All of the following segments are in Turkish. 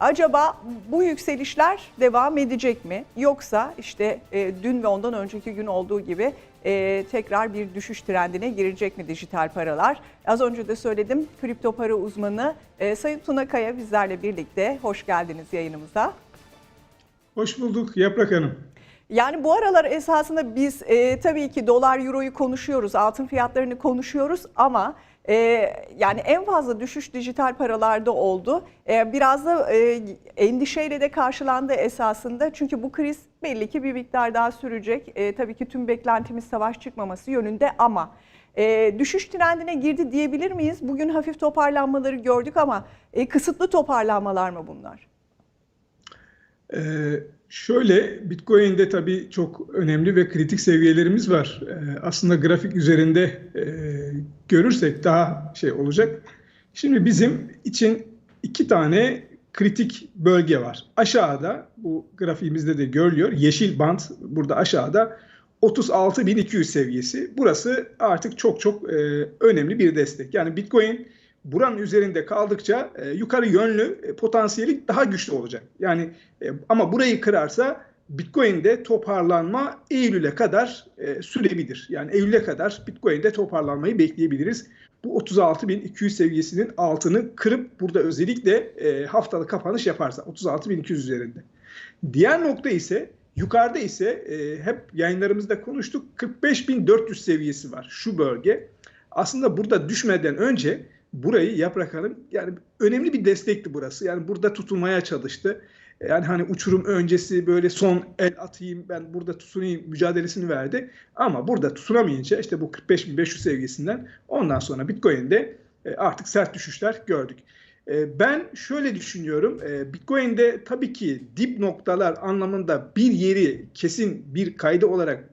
Acaba bu yükselişler devam edecek mi? Yoksa işte e, dün ve ondan önceki gün olduğu gibi e, tekrar bir düşüş trendine girecek mi dijital paralar? Az önce de söyledim kripto para uzmanı e, Sayın Tuna Kaya bizlerle birlikte. Hoş geldiniz yayınımıza. Hoş bulduk Yaprak Hanım. Yani bu aralar esasında biz e, tabii ki dolar euroyu konuşuyoruz, altın fiyatlarını konuşuyoruz ama e, yani en fazla düşüş dijital paralarda oldu. E, biraz da e, endişeyle de karşılandı esasında çünkü bu kriz belli ki bir miktar daha sürecek. E, tabii ki tüm beklentimiz savaş çıkmaması yönünde ama e, düşüş trendine girdi diyebilir miyiz? Bugün hafif toparlanmaları gördük ama e, kısıtlı toparlanmalar mı bunlar? Ee, şöyle Bitcoin'de tabii çok önemli ve kritik seviyelerimiz var. Ee, aslında grafik üzerinde e, görürsek daha şey olacak. Şimdi bizim için iki tane kritik bölge var. Aşağıda bu grafiğimizde de görülüyor. Yeşil band burada aşağıda 36.200 seviyesi. Burası artık çok çok e, önemli bir destek. Yani Bitcoin buranın üzerinde kaldıkça e, yukarı yönlü e, potansiyeli daha güçlü olacak. Yani e, ama burayı kırarsa Bitcoin'de toparlanma Eylül'e kadar e, sürebilir. Yani Eylül'e kadar Bitcoin'de toparlanmayı bekleyebiliriz. Bu 36.200 seviyesinin altını kırıp burada özellikle e, haftalık kapanış yaparsa 36.200 üzerinde. Diğer nokta ise yukarıda ise e, hep yayınlarımızda konuştuk 45.400 seviyesi var şu bölge. Aslında burada düşmeden önce burayı Yaprak Hanım yani önemli bir destekti burası. Yani burada tutunmaya çalıştı. Yani hani uçurum öncesi böyle son el atayım ben burada tutunayım mücadelesini verdi. Ama burada tutunamayınca işte bu 45.500 seviyesinden ondan sonra Bitcoin'de e, artık sert düşüşler gördük. E, Ben şöyle düşünüyorum. e, Bitcoin'de tabii ki dip noktalar anlamında bir yeri kesin bir kaydı olarak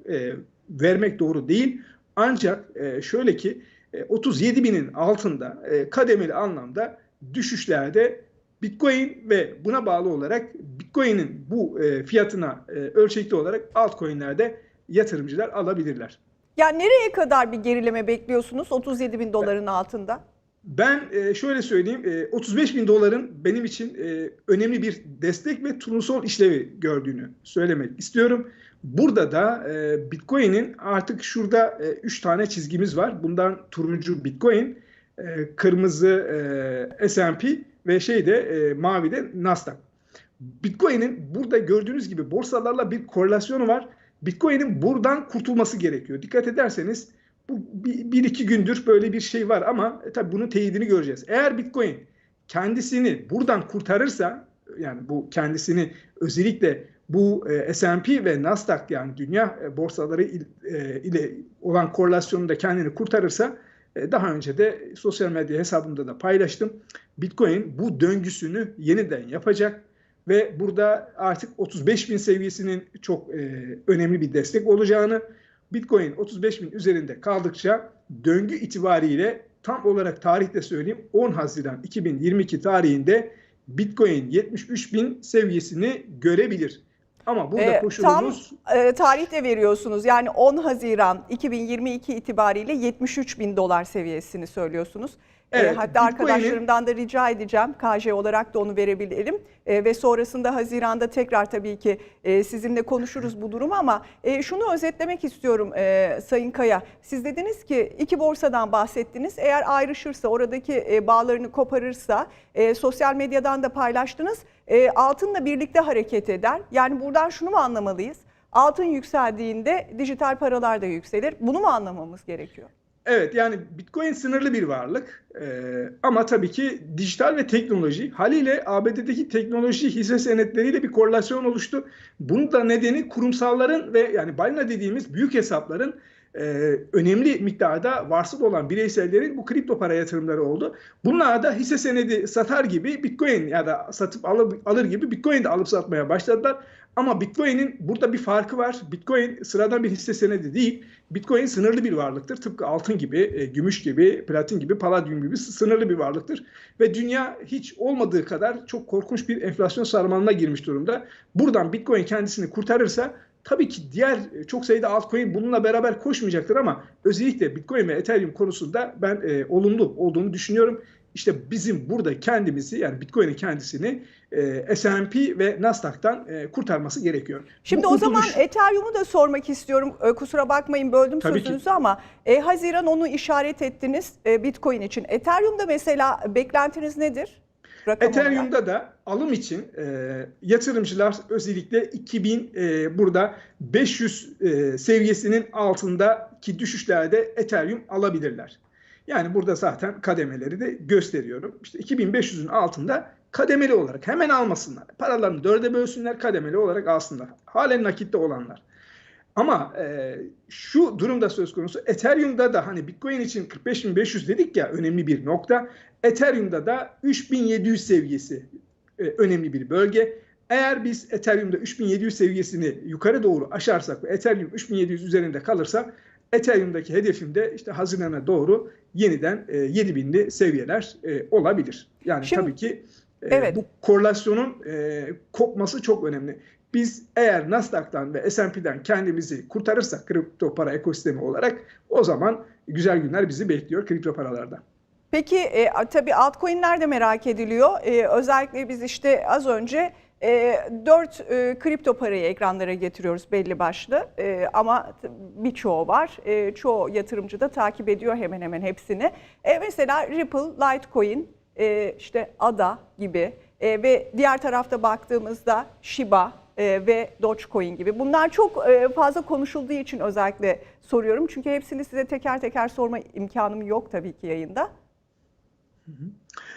vermek doğru değil. Ancak şöyle ki 37 binin altında e, kademeli anlamda düşüşlerde Bitcoin ve buna bağlı olarak Bitcoin'in bu e, fiyatına e, ölçekli olarak altcoin'lerde yatırımcılar alabilirler. Yani nereye kadar bir gerileme bekliyorsunuz 37 bin doların altında? Ben e, şöyle söyleyeyim, e, 35 bin doların benim için e, önemli bir destek ve turnusol işlevi gördüğünü söylemek istiyorum. Burada da e, Bitcoin'in artık şurada 3 tane çizgimiz var. Bundan turuncu Bitcoin, e, kırmızı e, S&P ve şeyde e, mavi de Nasdaq. Bitcoin'in burada gördüğünüz gibi borsalarla bir korelasyonu var. Bitcoin'in buradan kurtulması gerekiyor. Dikkat ederseniz bu bir, bir iki gündür böyle bir şey var ama e, tabii bunun teyidini göreceğiz. Eğer Bitcoin kendisini buradan kurtarırsa yani bu kendisini özellikle bu e, S&P ve Nasdaq yani dünya e, borsaları il, e, ile olan korelasyonunda kendini kurtarırsa e, daha önce de sosyal medya hesabımda da paylaştım. Bitcoin bu döngüsünü yeniden yapacak ve burada artık 35 bin seviyesinin çok e, önemli bir destek olacağını Bitcoin 35 bin üzerinde kaldıkça döngü itibariyle tam olarak tarihte söyleyeyim 10 Haziran 2022 tarihinde Bitcoin 73 bin seviyesini görebilir. Ama burada Ee, koşulumuz Tam e, tarih de veriyorsunuz. Yani 10 Haziran 2022 itibariyle 73 bin dolar seviyesini söylüyorsunuz. E, Evet, hatta arkadaşlarımdan da rica edeceğim KJ olarak da onu verebilirim. E, ve sonrasında Haziran'da tekrar tabii ki e, sizinle konuşuruz bu durumu ama e, şunu özetlemek istiyorum e, Sayın Kaya. Siz dediniz ki iki borsadan bahsettiniz. Eğer ayrışırsa, oradaki e, bağlarını koparırsa, e, sosyal medyadan da paylaştınız. E, altınla birlikte hareket eder. Yani buradan şunu mu anlamalıyız? Altın yükseldiğinde dijital paralar da yükselir. Bunu mu anlamamız gerekiyor? Evet yani Bitcoin sınırlı bir varlık Ee, ama tabii ki dijital ve teknoloji haliyle ABD'deki teknoloji hisse senetleriyle bir korelasyon oluştu. Bunun da nedeni kurumsalların ve yani balina dediğimiz büyük hesapların e, önemli miktarda varsıl olan bireysellerin bu kripto para yatırımları oldu. Bunlar da hisse senedi satar gibi Bitcoin ya da satıp alır, alır gibi Bitcoin de alıp satmaya başladılar. Ama Bitcoin'in burada bir farkı var. Bitcoin sıradan bir hisse senedi değil. Bitcoin sınırlı bir varlıktır. Tıpkı altın gibi, e, gümüş gibi, platin gibi, paladyum gibi sınırlı bir varlıktır. Ve dünya hiç olmadığı kadar çok korkunç bir enflasyon sarmalına girmiş durumda. Buradan Bitcoin kendisini kurtarırsa tabii ki diğer e, çok sayıda altcoin bununla beraber koşmayacaktır ama özellikle Bitcoin ve Ethereum konusunda ben e, olumlu olduğunu düşünüyorum. İşte bizim burada kendimizi yani Bitcoin'in kendisini e, S&P ve Nasdaq'tan e, kurtarması gerekiyor. Şimdi Bu o zaman kurtuluş- Ethereum'u da sormak istiyorum. E, Kusura bakmayın böldüm Tabii ki. sözünüzü ama e, Haziran onu işaret ettiniz e, Bitcoin için. Ethereum'da mesela beklentiniz nedir? Rakam olarak. Ethereum'da da alım için e, yatırımcılar özellikle 2000 e, burada 500 e, seviyesinin altındaki düşüşlerde Ethereum alabilirler. Yani burada zaten kademeleri de gösteriyorum. İşte 2500'ün altında kademeli olarak hemen almasınlar. Paralarını dörde bölsünler, kademeli olarak alsınlar. Halen nakitte olanlar. Ama e, şu durumda söz konusu Ethereum'da da hani Bitcoin için 45.500 dedik ya önemli bir nokta. Ethereum'da da 3700 seviyesi e, önemli bir bölge. Eğer biz Ethereum'da 3700 seviyesini yukarı doğru aşarsak ve Ethereum 3700 üzerinde kalırsa Ethereum'daki hedefim de işte Haziran'a doğru yeniden e, 7000'li seviyeler e, olabilir. Yani Şimdi- tabii ki e, Evet. bu korelasyonun e, kopması çok önemli. Biz eğer Nasdaq'tan ve S&P'den kendimizi kurtarırsak kripto para ekosistemi olarak o zaman güzel günler bizi bekliyor kripto paralarda. Peki e, tabii altcoin'ler de merak ediliyor. E, özellikle biz işte az önce e, 4 e, kripto parayı ekranlara getiriyoruz belli başlı. E, ama birçoğu var. E, çoğu yatırımcı da takip ediyor hemen hemen hepsini. E, mesela Ripple, Litecoin, e, işte ADA gibi e, ve diğer tarafta baktığımızda Shiba e, ve Dogecoin gibi. Bunlar çok e, fazla konuşulduğu için özellikle soruyorum. Çünkü hepsini size teker teker sorma imkanım yok tabii ki yayında.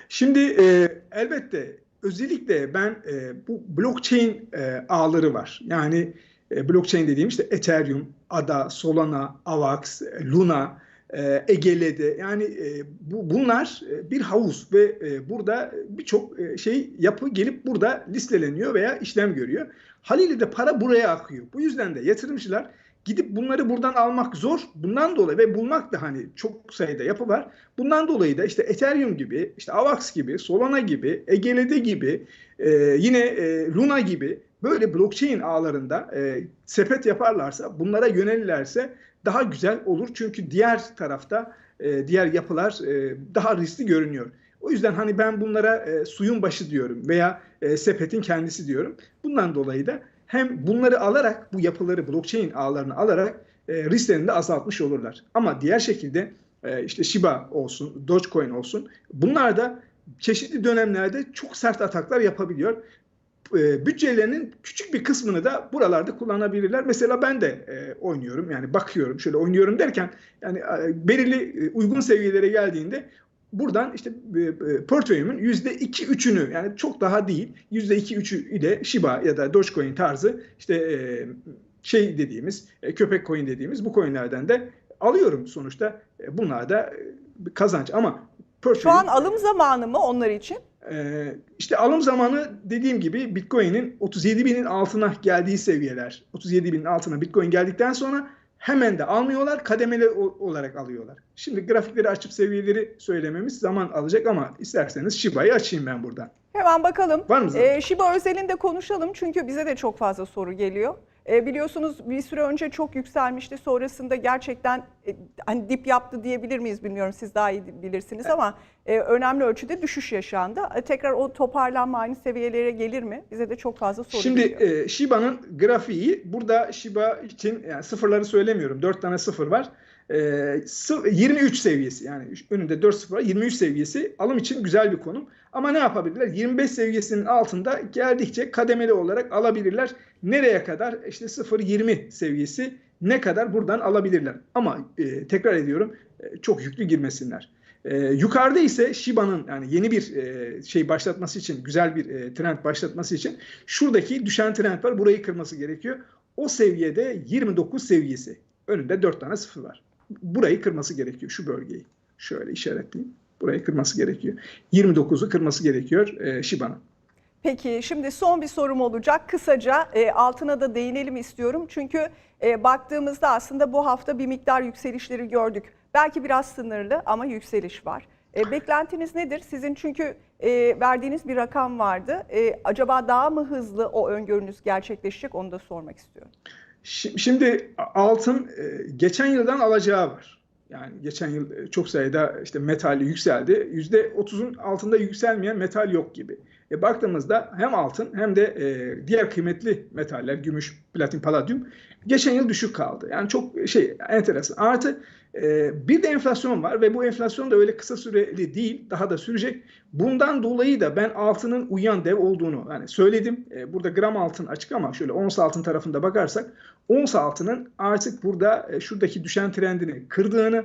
Şimdi e, elbette özellikle ben e, bu blockchain e, ağları var. Yani e, blockchain dediğim işte Ethereum, ADA, Solana, AVAX, Luna, e, EGL'de yani e, bu bunlar e, bir havuz ve e, burada birçok e, şey yapı gelip burada listeleniyor veya işlem görüyor. Haliyle de para buraya akıyor. Bu yüzden de yatırımcılar gidip bunları buradan almak zor. Bundan dolayı ve bulmak da hani çok sayıda yapı var. Bundan dolayı da işte Ethereum gibi, işte Avax gibi, Solana gibi, EGLD gibi, e, yine e, Luna gibi böyle blockchain ağlarında e, sepet yaparlarsa, bunlara yönelirlerse daha güzel olur. Çünkü diğer tarafta e, diğer yapılar e, daha riskli görünüyor. O yüzden hani ben bunlara e, suyun başı diyorum veya e, sepetin kendisi diyorum. Bundan dolayı da hem bunları alarak bu yapıları blockchain ağlarını alarak e, risklerini de azaltmış olurlar. Ama diğer şekilde e, işte Shiba olsun, Dogecoin olsun bunlar da çeşitli dönemlerde çok sert ataklar yapabiliyor. E, bütçelerinin küçük bir kısmını da buralarda kullanabilirler. Mesela ben de e, oynuyorum yani bakıyorum şöyle oynuyorum derken yani e, belirli e, uygun seviyelere geldiğinde buradan işte e, e, portföyümün %2-3'ünü yani çok daha değil %2-3'ü ile Shiba ya da Dogecoin tarzı işte e, şey dediğimiz e, köpek coin dediğimiz bu coinlerden de alıyorum sonuçta. E, bunlar da e, kazanç ama portföyüm- Şu an alım zamanı mı onlar için? ee, işte alım zamanı dediğim gibi Bitcoin'in 37 binin altına geldiği seviyeler. 37 binin altına Bitcoin geldikten sonra hemen de almıyorlar, kademeli olarak alıyorlar. Şimdi grafikleri açıp seviyeleri söylememiz zaman alacak ama isterseniz Shiba'yı açayım ben buradan. Hemen bakalım. Var mı zaten? Ee, Shiba özelinde konuşalım çünkü bize de çok fazla soru geliyor. Ee, biliyorsunuz bir süre önce çok yükselmişti. Sonrasında gerçekten e, hani dip yaptı diyebilir miyiz bilmiyorum siz daha iyi bilirsiniz ama e, önemli ölçüde düşüş yaşandı. E, tekrar o toparlanma aynı seviyelere gelir mi? Bize de çok fazla soru Şimdi geliyor. e, Shiba'nın grafiği burada Shiba için yani sıfırları söylemiyorum. 4 tane sıfır var. E, sı- 23 seviyesi yani önünde 4 sıfır var. 23 seviyesi alım için güzel bir konum. Ama ne yapabilirler? 25 seviyesinin altında geldikçe kademeli olarak alabilirler. Nereye kadar? İşte 0-20 seviyesi ne kadar buradan alabilirler. Ama e, tekrar ediyorum e, çok yüklü girmesinler. E, yukarıda ise Shiba'nın yani yeni bir e, şey başlatması için, güzel bir e, trend başlatması için şuradaki düşen trend var. Burayı kırması gerekiyor. O seviyede 29 seviyesi. Önünde 4 tane sıfır var. Burayı kırması gerekiyor şu bölgeyi. Şöyle işaretleyeyim. Burayı kırması gerekiyor. 29'u kırması gerekiyor e, Shiba'nın. Peki şimdi son bir sorum olacak. Kısaca e, altına da değinelim istiyorum. Çünkü e, baktığımızda aslında bu hafta bir miktar yükselişleri gördük. Belki biraz sınırlı ama yükseliş var. E, beklentiniz nedir? Sizin çünkü e, verdiğiniz bir rakam vardı. E, acaba daha mı hızlı o öngörünüz gerçekleşecek onu da sormak istiyorum. Şi- Şimdi altın e, geçen yıldan alacağı var. Yani geçen yıl e, çok sayıda işte metal yükseldi. %30'un altında yükselmeyen metal yok gibi. E baktığımızda hem altın hem de e, diğer kıymetli metaller, gümüş, platin, paladyum geçen yıl düşük kaldı. Yani çok şey enteresan. Artı e, bir de enflasyon var ve bu enflasyon da öyle kısa süreli değil, daha da sürecek. Bundan dolayı da ben altının uyan dev olduğunu yani söyledim. E, burada gram altın açık ama şöyle ons altın tarafında bakarsak ons altının artık burada e, şuradaki düşen trendini kırdığını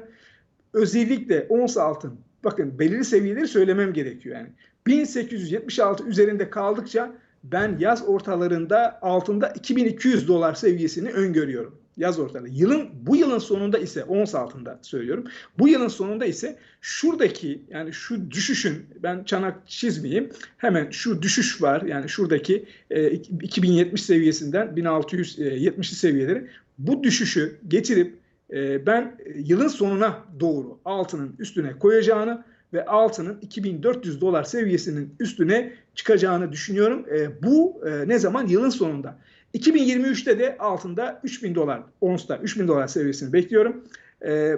özellikle ons altın bakın belirli seviyeleri söylemem gerekiyor yani. 1876 üzerinde kaldıkça ben yaz ortalarında altında 2200 dolar seviyesini öngörüyorum. Yaz ortaları. Yılın bu yılın sonunda ise ons altında söylüyorum. Bu yılın sonunda ise şuradaki yani şu düşüşün ben çanak çizmeyeyim. Hemen şu düşüş var. Yani şuradaki e, 2070 seviyesinden 1670 seviyeleri bu düşüşü getirip e, ben yılın sonuna doğru altının üstüne koyacağını ve altının 2400 dolar seviyesinin üstüne çıkacağını düşünüyorum. E, bu e, ne zaman? Yılın sonunda. 2023'te de altında 3000 dolar, onsta 3000 dolar seviyesini bekliyorum. E,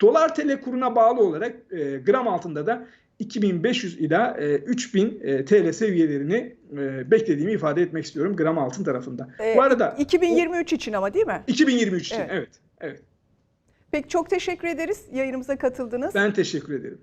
dolar TL kuruna bağlı olarak e, gram altında da 2500 ila e, 3000 e, TL seviyelerini e, beklediğimi ifade etmek istiyorum gram altın tarafında. Ee, Bu arada 2023 için ama değil mi? 2023 için Evet. evet. Evet. Peki çok teşekkür ederiz yayınımıza katıldınız. Ben teşekkür ederim.